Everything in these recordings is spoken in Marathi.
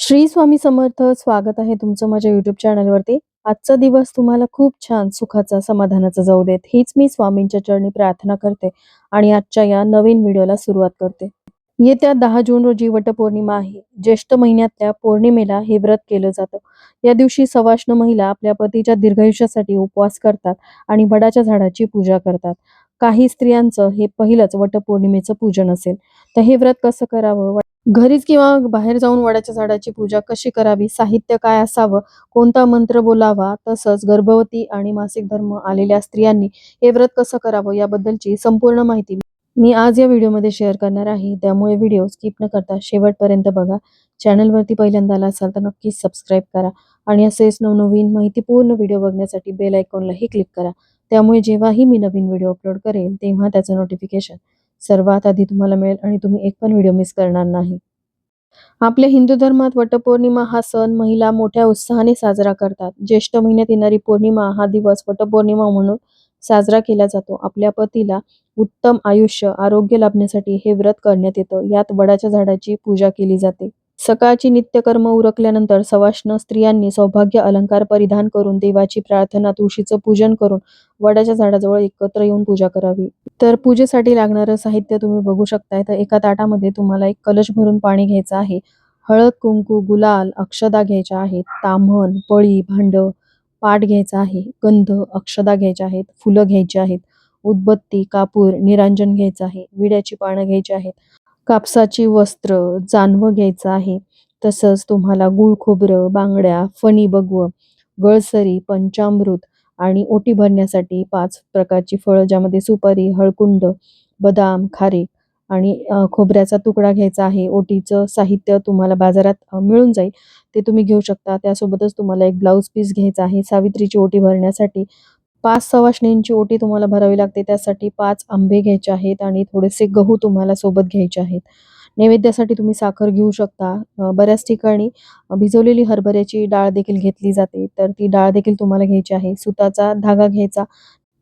श्री स्वामी समर्थ स्वागत आहे तुमचं माझ्या युट्यूब चॅनलवरती आजचा दिवस तुम्हाला खूप छान सुखाचा समाधानाचा जाऊ देत. हीच मी स्वामींच्या चरणी प्रार्थना करते आणि आजच्या या नवीन व्हिडिओला सुरुवात करते. येत्या दहा जून रोजी वटपौर्णिमा आहे. ज्येष्ठ महिन्यातल्या पौर्णिमेला हे व्रत केलं जातं. या दिवशी सवाष्ण महिला आपल्या पतीच्या दीर्घायुष्यासाठी उपवास करतात आणि वडाच्या झाडाची पूजा करतात. काही स्त्रियांचं हे पहिलंच वटपौर्णिमेचं पूजन असेल. तर हे व्रत कसं करावं? घरीच किंवा बाहेर जाऊन वडाच्या झाडाची पूजा कशी करावी? साहित्य काय असावं? कोणता मंत्र बोलावा? तसंच गर्भवती आणि मासिक धर्म आलेल्या स्त्रियांनी हे व्रत कसं करावं? याबद्दलची संपूर्ण माहिती मी आज या व्हिडिओमध्ये शेअर करणार आहे. त्यामुळे व्हिडिओ स्किप न करता शेवटपर्यंत बघा. चॅनलवरती पहिल्यांदा आला असाल तर नक्कीच सबस्क्राईब करा आणि असेच नवनवीन माहितीपूर्ण व्हिडिओ बघण्यासाठी बेल आयकॉनलाही क्लिक करा. त्यामुळे जेव्हाही मी नवीन व्हिडिओ अपलोड करेन तेव्हा त्याचं नोटिफिकेशन सर्वात आधी तुम्हाला मिळेल आणि तुम्ही एक पण व्हिडिओ मिस करणार नाही. आपल्या हिंदू धर्मात वटपौर्णिमा हा सण महिला मोठ्या उत्साहाने साजरा करतात. ज्येष्ठ महिन्यात येणारी पौर्णिमा हा दिवस वटपौर्णिमा म्हणून साजरा केला जातो. आपल्या पतीला उत्तम आयुष्य आरोग्य लाभण्यासाठी हे व्रत करण्यात येतं. यात वडाच्या झाडाची पूजा केली जाते. सकाळची नित्यकर्म उरकल्यानंतर सवाष्ण स्त्रियांनी सौभाग्य अलंकार परिधान करून देवाची प्रार्थना तुळशीचं पूजन करून वडाच्या झाडाजवळ एकत्र येऊन पूजा करावी. तर पूजेसाठी लागणारं साहित्य तुम्ही बघू शकताय. तर एका ताटामध्ये तुम्हाला एक कलश भरून पाणी घ्यायचं आहे. हळद कुंकू गुलाल अक्षदा घ्यायच्या आहेत. ताम्हण पळी भांड पाट घ्यायचा आहे. गंध अक्षदा घ्यायच्या आहेत. फुलं घ्यायची आहेत. उदबत्ती कापूर निरांजन घ्यायचं आहे. विड्याची पानं घ्यायची आहेत. कापसाची वस्त्र जानवं घ्यायचं आहे. तसंच तुम्हाला गुळ खोबरं बांगड्या फणी बगवं गळसरी पंचामृत आणि ओटी भरण्यासाठी पाच प्रकारची फळं ज्यामध्ये सुपारी हळकुंड बदाम खारीक आणि खोबऱ्याचा तुकडा घ्यायचा आहे. ओटीचं साहित्य तुम्हाला बाजारात मिळून जाईल. ते तुम्ही घेऊ शकता. त्यासोबतच तुम्हाला एक ब्लाऊज पीस घ्यायचा आहे. सावित्रीची ओटी भरण्यासाठी पाच सवाष्णींची ओटी तुम्हाला भरावी लागते. त्यासाठी पाच आंबे घ्यायचे आहेत आणि थोडेसे गहू तुम्हाला सोबत घ्यायचे आहेत. नैवेद्यासाठी तुम्ही साखर घेऊ शकता. बऱ्याच ठिकाणी भिजवलेली हरभऱ्याची डाळ देखील घेतली जाते. तर ती डाळ देखील तुम्हाला घ्यायची आहे. सुताचा धागा घ्यायचा.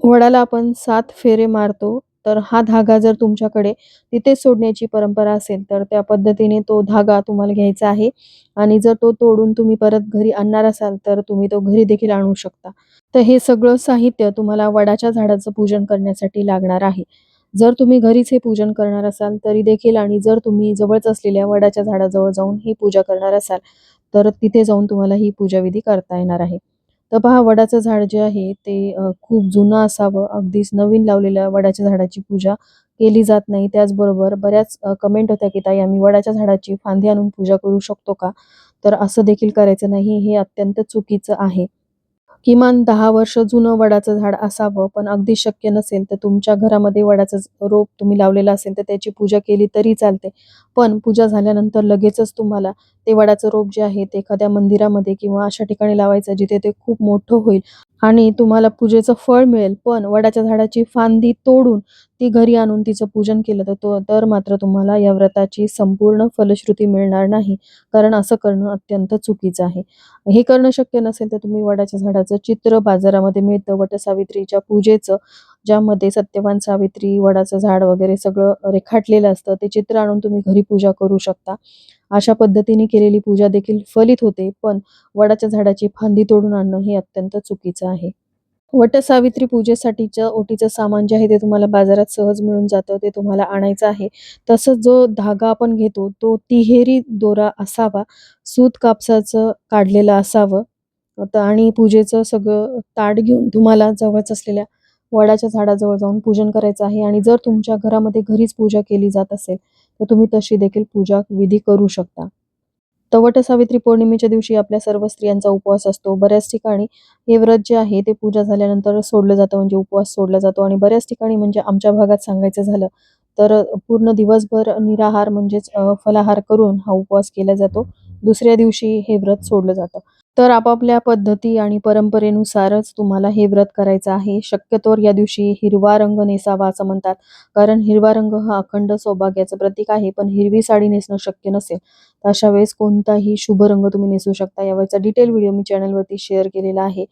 वडाला आपण सात फेरे मारतो. तर हा धागा जर तुमच्याकडे तिथे सोडण्याची परंपरा असेल तर त्या पद्धतीने तो धागा तुम्हाला घ्यायचा आहे. आणि जर तो तोडून तुम्ही परत घरी आणणार असाल तर तुम्ही तो घरी देखील आणू शकता. तर हे सगळं साहित्य तुम्हाला वडाच्या झाडाचं पूजन करण्यासाठी लागणार आहे. जर तुम्ही घरीच हे पूजन करणार असाल तरी देखील आणि जर तुम्ही जवळच असलेल्या वडाच्या झाडाजवळ जाऊन ही पूजा करणार असाल तर तिथे जाऊन तुम्हाला ही पूजाविधी करता येणार आहे. तर पहा वडाचं झाड जे आहे ते अ, खूप जुनं असावं. अगदीच नवीन लावलेल्या वडाच्या झाडाची पूजा केली जात नाही. त्याचबरोबर बऱ्याच कमेंट होत्या की ताई आम्ही वडाच्या झाडाची फांदी आणून पूजा करू शकतो का? तर असं देखील करायचं नाही. हे अत्यंत चुकीचं आहे. किमान दहा वर्ष जुनं वडाचं झाड असावं पण अगदी शक्य नसेल तर तुमच्या घरामध्ये वडाचं रोप तुम्ही लावलेलं असेल तर त्याची पूजा केली तरी चालते. पण पूजा झाल्यानंतर लगेचच तुम्हाला ते वडाचं रोप जे आहे ते एखाद्या मंदिरामध्ये किंवा अशा ठिकाणी लावायचं जिथे ते खूप मोठं होईल. आणि तुम्हाला पूजेचं फळ मिळेल. पण वडाच्या झाडाची फांदी तोडून ती घरी आणून तिचं पूजन केलं तर तो तर मात्र तुम्हाला या व्रताची संपूर्ण फलश्रुती मिळणार नाही. कारण असं करणं अत्यंत चुकीचं आहे. हे करणं शक्य नसेल तर तुम्ही वडाच्या झाडाचं चित्र बाजारामध्ये मिळतं. वटसावित्रीच्या पूजेचं ज्यामध्ये सत्यवान सावित्री वडाचं झाड वगैरे सगळं रेखाटलेलं असतं. ते चित्र आणून तुम्ही घरी पूजा करू शकता. अशा पद्धतीने केलेली पूजा देखील फलित होते. पण वडाच्या झाडाची फांदी तोडून आणणं हे अत्यंत चुकीचं आहे. वटसावित्री पूजेसाठीचं ओटीचं सामान जे आहे ते तुम्हाला बाजारात सहज मिळून जातं. ते तुम्हाला आणायचं आहे. तसंच जो धागा आपण घेतो तो तिहेरी दोरा असावा. सूत कापसाचं काढलेलं असावं. आणि पूजेचं सगळं ताट घेऊन तुम्हाला जवळच असलेल्या वडाच्या झाडाजवळ जाऊन पूजन करायचं आहे आणि जर तुमच्या घरामध्ये घरीच पूजा केली जात असेल तर तुम्ही तशी देखील पूजा विधी करू शकता. तवट सावित्री पौर्णिमेच्या दिवशी आपल्या सर्व स्त्रियांचा उपवास असतो. बऱ्याच ठिकाणी हे व्रत जे आहे ते पूजा झाल्यानंतर सोडलं जातं म्हणजे उपवास सोडला जातो. आणि बऱ्याच ठिकाणी म्हणजे आमच्या भागात सांगायचं झालं तर पूर्ण दिवसभर निराहार म्हणजेच फलाहार करून हा उपवास केला जातो. दुसऱ्या दिवशी हे व्रत सोडलं जातं. तर आपापल्या पद्धती आणि परंपरेनुसारच तुम्हाला हे व्रत करायचं आहे. शक्यतोवर या दिवशी हिरवा रंग नेसावा असं म्हणतात. कारण हिरवा रंग हा अखंड सौभाग्याचं प्रतीक आहे पण हिरवी साडी नेसणं शक्य नसेल तर अशा वेळेस कोणताही शुभ रंग तुम्ही नेसू शकता. यावेळेचा डिटेल व्हिडिओ मी चॅनलवरती शेअर केलेला आहे.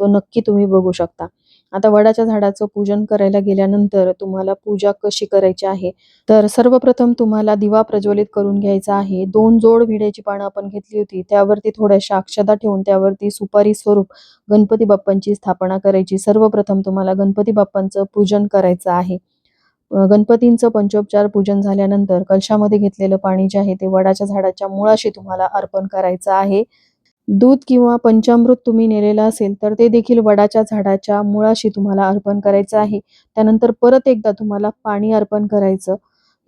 तो नक्की तुम्ही बघू शकता. आता वडाच्या झाडाचं पूजन करायला गेल्यानंतर तुम्हाला पूजा कशी करायची आहे? तर सर्वप्रथम तुम्हाला दिवा प्रज्वलित करून घ्यायचा आहे. दोन जोड विड्याची पानं आपण घेतली होती. त्यावरती थोड्याशा अक्षदा ठेवून त्यावरती सुपारी स्वरूप गणपती बाप्पांची स्थापना करायची. सर्वप्रथम तुम्हाला गणपती बाप्पांचं पूजन करायचं आहे. गणपतींचं पंचोपचार पूजन झाल्यानंतर कलशामध्ये घेतलेलं पाणी जे आहे ते वडाच्या झाडाच्या मुळाशी तुम्हाला अर्पण करायचं आहे. दूध किंवा पंचामृत तुम्ही नेलेलं असेल तर ते देखील वडाच्या झाडाच्या मुळाशी तुम्हाला अर्पण करायचं आहे. त्यानंतर परत एकदा तुम्हाला पाणी अर्पण करायचं.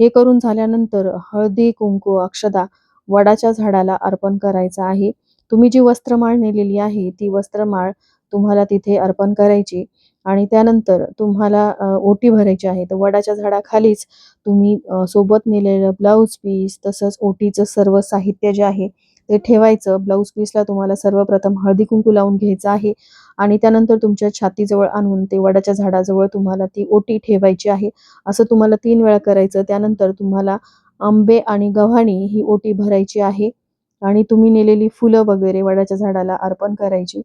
हे करून झाल्यानंतर हळदी कुंकू अक्षदा वडाच्या झाडाला अर्पण करायचं आहे. तुम्ही जी वस्त्रमाळ नेलेली आहे ती वस्त्रमाळ तुम्हाला तिथे अर्पण करायची. आणि त्यानंतर तुम्हाला ओटी भरायची आहे. तर वडाच्या झाडाखालीच तुम्ही सोबत नेलेलं ब्लाऊज पीस तसंच ओटीचं सर्व साहित्य जे आहे ते ठेवायचं. ब्लाऊज पीसला तुम्हाला सर्वप्रथम हळदी कुंकू लावून घ्यायचं आहे. आणि त्यानंतर तुमच्या छातीजवळ आणून ते वडाच्या झाडाजवळ तुम्हाला ती ओटी ठेवायची आहे. असं तुम्हाला तीन वेळा करायचं. त्यानंतर तुम्हाला आंबे आणि गव्हाणी ही ओटी भरायची आहे. आणि तुम्ही नेलेली फुलं वगैरे वडाच्या झाडाला अर्पण करायची.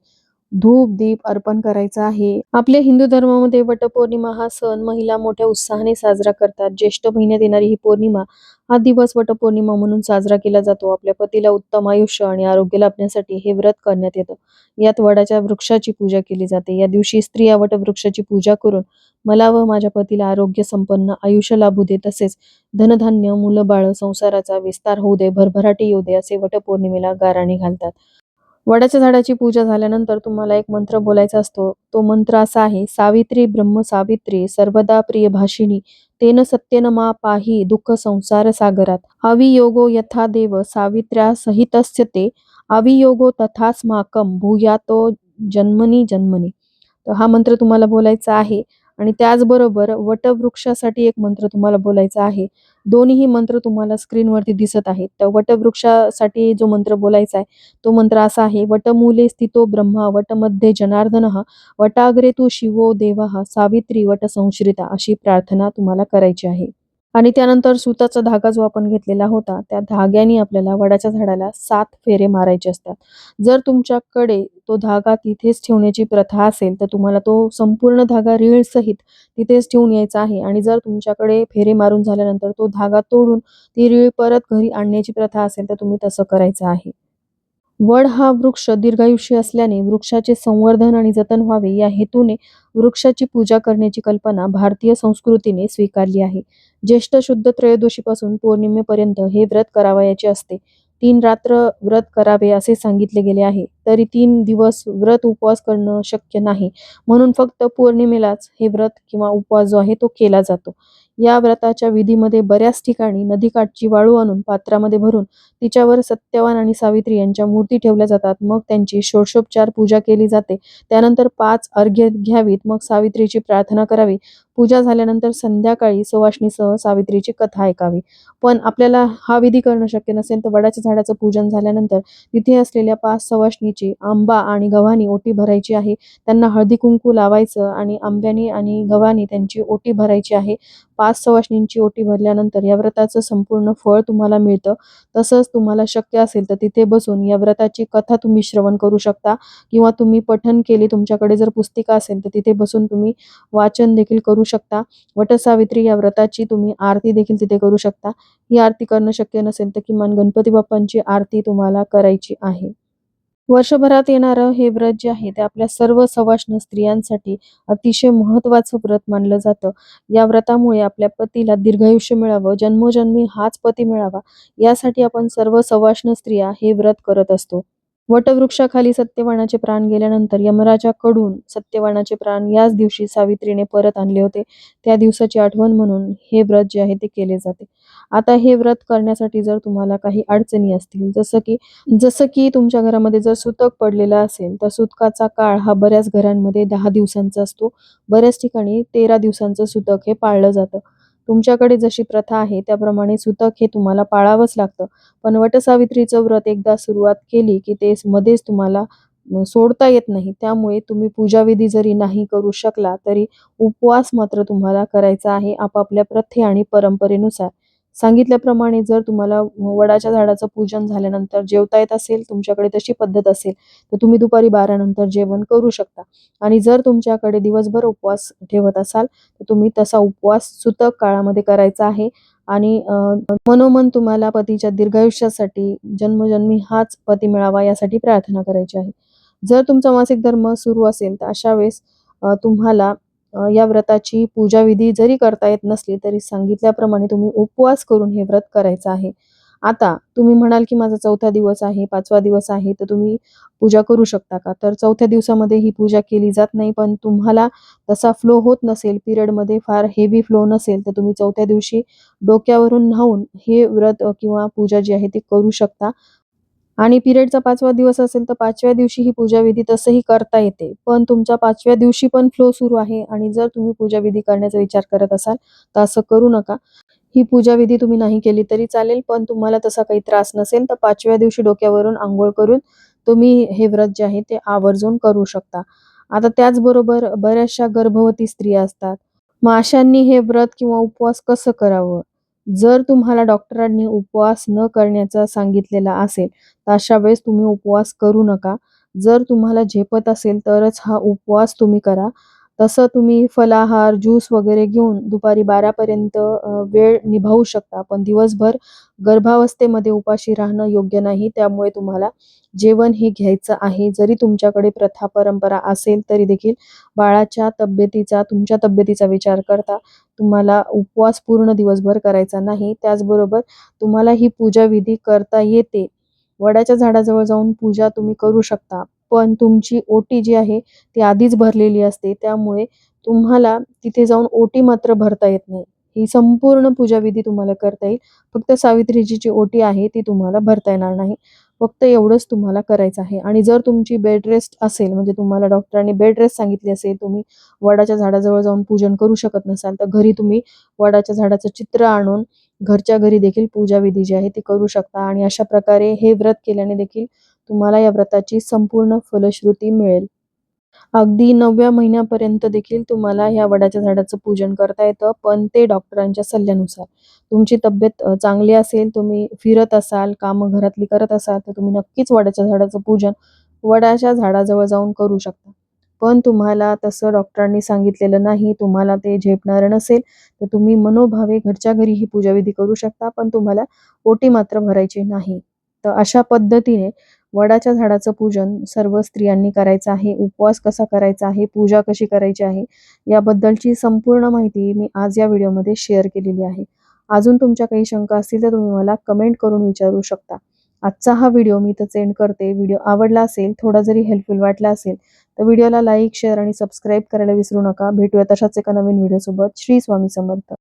धूप दीप अर्पण करायचा आहे. आपल्या हिंदू धर्मामध्ये वटपौर्णिमा हा सण महिला मोठ्या उत्साहाने साजरा करतात. ज्येष्ठ महिन्यात येणारी ही पौर्णिमा हा दिवस वटपौर्णिमा म्हणून साजरा केला जातो. आपल्या पतीला उत्तम आयुष्य आणि आरोग्य लाभण्यासाठी हे व्रत करण्यात येतं. यात वडाच्या वृक्षाची पूजा केली जाते. या दिवशी स्त्रिया वटवृक्षाची पूजा करून मला व माझ्या पतीला आरोग्य संपन्न आयुष्य लाभू दे तसेच धनधान्य मुलं बाळ संसाराचा विस्तार होऊ दे भरभराटी येऊ दे असे वटपौर्णिमेला गाराणी घालतात. वडाच्या झाडाची पूजा झाल्यानंतर तुम्हाला एक मंत्र बोलायचा असतो. तो मंत्र असा आहे सावित्री ब्रह्म सावित्री सर्वदा प्रिय भाषिणी तेन सत्यन मा पाही दुःख संसार सागरात. अवियोगो यथा देव सावित्र्या सहितस्य ते अवियोगो तथास्माकं भूयातो जन्मनी जन्मनी. तर हा मंत्र तुम्हाला बोलायचा आहे. आणि त्याचबरोबर वटवृक्षासाठी एक मंत्र तुम्हाला बोलायचा आहे. दोन्ही मंत्र तुम्हाला स्क्रीनवरती दिसत आहेत. तर वटवृक्षासाठी जो मंत्र बोलायचा आहे तो मंत्र असा आहे वटमूले स्थितो ब्रह्मा वटमध्ये जनार्दन वटाग्रे तू शिवो देवा सावित्री वट संश्रिता अशी प्रार्थना तुम्हाला करायची आहे. आणि त्यानंतर सुताचा धागा जो आपण घेतलेला होता त्या धाग्याने आपल्याला वडाच्या झाडाला सात फेरे मारायचे असतात. जर तुमच्याकडे तो धागा तिथेच ठेवण्याची प्रथा असेल तर तुम्हाला तो संपूर्ण धागा रीळ सहित तिथेच ठेवून यायचा आहे. आणि जर तुमच्याकडे फेरे मारून झाल्यानंतर तो धागा तोडून ती रीळ परत घरी आणण्याची प्रथा असेल तर तुम्ही तसं करायचं आहे. वड हा वृक्ष दीर्घायुष्य असल्याने वृक्षाचे संवर्धन आणि जतन व्हावे या हेतूने वृक्षाची पूजा करण्याची कल्पना भारतीय संस्कृतीने स्वीकारली आहे. ज्येष्ठ शुद्ध त्रयोदशीपासून पौर्णिमेपर्यंत हे व्रत करावयाचे असते. तीन रात्र व्रत करावे असे सांगितले गेले आहे तरी तीन दिवस व्रत उपवास करणं शक्य नाही. म्हणून फक्त पौर्णिमेलाच हे व्रत किंवा उपवास जो आहे तो केला जातो. या व्रताच्या विधीमध्ये बऱ्याच ठिकाणी नदीकाठची वाळू आणून पात्रामध्ये भरून तिच्यावर सत्यवान आणि सावित्री यांच्या मूर्ती ठेवल्या जातात. मग त्यांची षोडशोपचार पूजा केली जाते. त्यानंतर पाच अर्घ्य घ्यावीत. मग सावित्रीची प्रार्थना करावी. पूजा झाल्यानंतर संध्याकाळी सुवासनीसह सावित्रीची कथा ऐकावी. पण आपल्याला हा विधी करणं शक्य नसेल तर वडाच्या झाडाचं पूजन झाल्यानंतर तिथे असलेल्या पाच सवाष्णीची आंबा आणि गव्हाणी ओटी भरायची आहे. त्यांना हळदी कुंकू लावायचं आणि आंब्यानी आणि गव्हाणी त्यांची ओटी भरायची आहे. पाच सवाष्णींची ओटी भरल्यानंतर या व्रताचं संपूर्ण फळ तुम्हाला मिळतं. तसंच तुम्हाला शक्य असेल तर तिथे बसून या व्रताची कथा तुम्ही श्रवण करू शकता किंवा तुम्ही पठन केले तुमच्याकडे जर पुस्तिका असेल तर तिथे बसून तुम्ही वाचन देखील करू शकता. वटसावित्री या व्रताची तुम्ही आरती देखील तिथे करू शकता. ही आरती करणं शक्य नसेल तर किमान गणपती बाप्पांची आरती तुम्हाला करायची आहे. वर्षभरात येणारं हे व्रत जे आहे ते आपल्या सर्व सवाष्ण स्त्रियांसाठी अतिशय महत्त्वाचं व्रत मानलं जातं. या व्रतामुळे आपल्या पतीला दीर्घायुष्य मिळावं जन्मोजन्मी हाच पती मिळावा यासाठी आपण सर्व सवाष्ण स्त्रिया हे व्रत करत असतो. वटवृक्षाखाली सत्यवानाचे प्राण गेल्यानंतर यमराजाकडून सत्यवानाचे प्राण याच दिवशी सावित्रीने परत आणले होते. त्या दिवसाची आठवण म्हणून हे व्रत जे आहे ते केले जाते. आता हे व्रत करण्यासाठी जर तुम्हाला काही अडचणी असतील जसं की जसं की तुमच्या घरामध्ये जर सुतक पडलेला असेल तर सुतकाचा काळ हा बऱ्याच घरांमध्ये दहा दिवसांचा असतो. बऱ्याच ठिकाणी तेरा दिवसांचं सुतक हे पाळलं जातं. तुमच्याकडे जशी प्रथा आहे त्याप्रमाणे सुतक हे तुम्हाला पाळावंच लागतं. पण वटसावित्रीचं व्रत एकदा सुरुवात केली की ते मध्येच तुम्हाला सोडता येत नाही. त्यामुळे तुम्ही पूजाविधी जरी नाही करू शकला तरी उपवास मात्र तुम्हाला करायचा आहे आपापल्या प्रथे आणि परंपरेनुसार. सांगितल्याप्रमाणे जर तुम्हाला वडाच्या झाडाचं पूजन झाल्यानंतर जेवता येत असेल तुमच्याकडे तशी पद्धत असेल तर तुम्ही दुपारी बारानंतर जेवण करू शकता. आणि जर तुमच्याकडे दिवसभर उपवास ठेवत असाल तर तुम्ही तसा उपवास सुतक काळामध्ये करायचा आहे. आणि मनोमन तुम्हाला पतीच्या दीर्घायुष्यासाठी जन्मजन्मी हाच पती मिळावा यासाठी प्रार्थना करायची आहे. जर तुमचा मासिक धर्म सुरू असेल तर अशा वेळेस तुम्हाला या व्रताची पूजाविधी जरी करता येत नसली तरी सांगितल्याप्रमाणे तुम्ही उपवास करून हे व्रत करायचं आहे. आता तुम्ही म्हणाल की माझा चौथा दिवस आहे पाचवा दिवस आहे तर तुम्ही पूजा करू शकता का? तर चौथ्या दिवसामध्ये ही पूजा केली जात नाही पण तुम्हाला तसा फ्लो होत नसेल पिरियडमध्ये फार हेवी फ्लो नसेल तर तुम्ही चौथ्या दिवशी डोक्यावरून न्हावून हे व्रत किंवा पूजा जी आहे ती करू शकता. आणि पिरियडचा पाचवा दिवस असेल तर पाचव्या दिवशी ही पूजाविधी तसंही करता येते. पण तुमच्या पाचव्या दिवशी पण फ्लो सुरू आहे आणि जर तुम्ही पूजाविधी करण्याचा विचार करत असाल तर असं करू नका. ही पूजाविधी तुम्ही नाही केली तरी चालेल पण तुम्हाला तसा काही त्रास नसेल तर पाचव्या दिवशी डोक्यावरून आंघोळ करून तुम्ही हे व्रत जे आहे ते आवर्जून करू शकता. आता त्याचबरोबर बऱ्याचशा गर्भवती स्त्रिया असतात. मग अशांनी हे व्रत किंवा उपवास कसं करावं? जर तुम्हाला डॉक्टरांनी उपवास न करण्याचा सांगितलेला असेल तर अशा वेळेस तुम्ही उपवास करू नका. जर तुम्हाला झेपत असेल तरच हा उपवास तुम्ही करा. तसं तुम्ही फलाहार ज्यूस वगैरे घेऊन दुपारी बारापर्यंत वेळ निभावू शकता. पण दिवसभर गर्भावस्थेमध्ये उपाशी राहणं योग्य नाही. त्यामुळे तुम्हाला जेवण हे घ्यायचं आहे. जरी तुमच्याकडे प्रथा परंपरा असेल तरी देखील बाळाच्या तब्येतीचा तुमच्या तब्येतीचा विचार करता तुम्हाला उपवास पूर्ण दिवसभर करायचा नाही. त्याचबरोबर तुम्हाला ही पूजाविधी करता येते. वडाच्या झाडाजवळ जाऊन पूजा तुम्ही करू शकता. पण तुमची ओटी जी आहे ती आधीच भरलेली असते. त्यामुळे तुम्हाला तिथे जाऊन ओटी मात्र भरता येत नाही. ही संपूर्ण पूजाविधी तुम्हाला करता येईल. फक्त सावित्रीची जी ओटी आहे ती तुम्हाला भरता येणार नाही. फक्त एवढंच तुम्हाला करायचं आहे. आणि जर तुमची बेड रेस्ट असेल म्हणजे तुम्हाला डॉक्टरांनी बेड रेस्ट सांगितली असेल तुम्ही वडाच्या झाडाजवळ जाऊन पूजन करू शकत नसाल तर घरी तुम्ही वडाच्या झाडाचं चित्र आणून घरच्या घरी देखील पूजाविधी जी आहे ती करू शकता आणि अशा प्रकारे हे व्रत केल्याने देखील तुम्हाला या व्रताची संपूर्ण फलश्रुती मिळेल. अगदी नवव्या महिन्यापर्यंत देखील तुम्हाला ह्या वडाच्या झाडाचं पूजन करता येतं पण ते डॉक्टरांच्या सल्ल्यानुसार. तुमची तब्येत चांगली असेल तुम्ही फिरत असाल कामं घरातली करत असाल तर तुम्ही नक्कीच वडाच्या झाडाचं पूजन वडाच्या झाडाजवळ जाऊन करू शकता. पण तुम्हाला तसं डॉक्टरांनी सांगितलेलं नाही तुम्हाला ते झेपणारं नसेल तर तुम्ही मनोभावे घरच्या घरी ही पूजाविधी करू शकता पण तुम्हाला ओटी मात्र भरायची नाही. तर अशा पद्धतीने वडाच्या झाडाचं पूजन सर्व स्त्रियांनी करायचं आहे उपवास कसा करायचा आहे पूजा कशी करायची आहे याबद्दलची संपूर्ण माहिती मी आज या व्हिडिओमध्ये शेअर केलेली आहे. अजून तुमच्या काही शंका असतील तर तुम्ही मला कमेंट करून विचारू शकता. आजचा हा व्हिडिओ मी इथंच एंड करते. व्हिडिओ आवडला असेल थोडा जरी हेल्पफुल वाटला असेल तर व्हिडिओला लाईक शेअर आणि सबस्क्राईब करायला विसरू नका. भेटूया तशाच एका नवीन व्हिडिओसोबत श्री स्वामी समर्थ.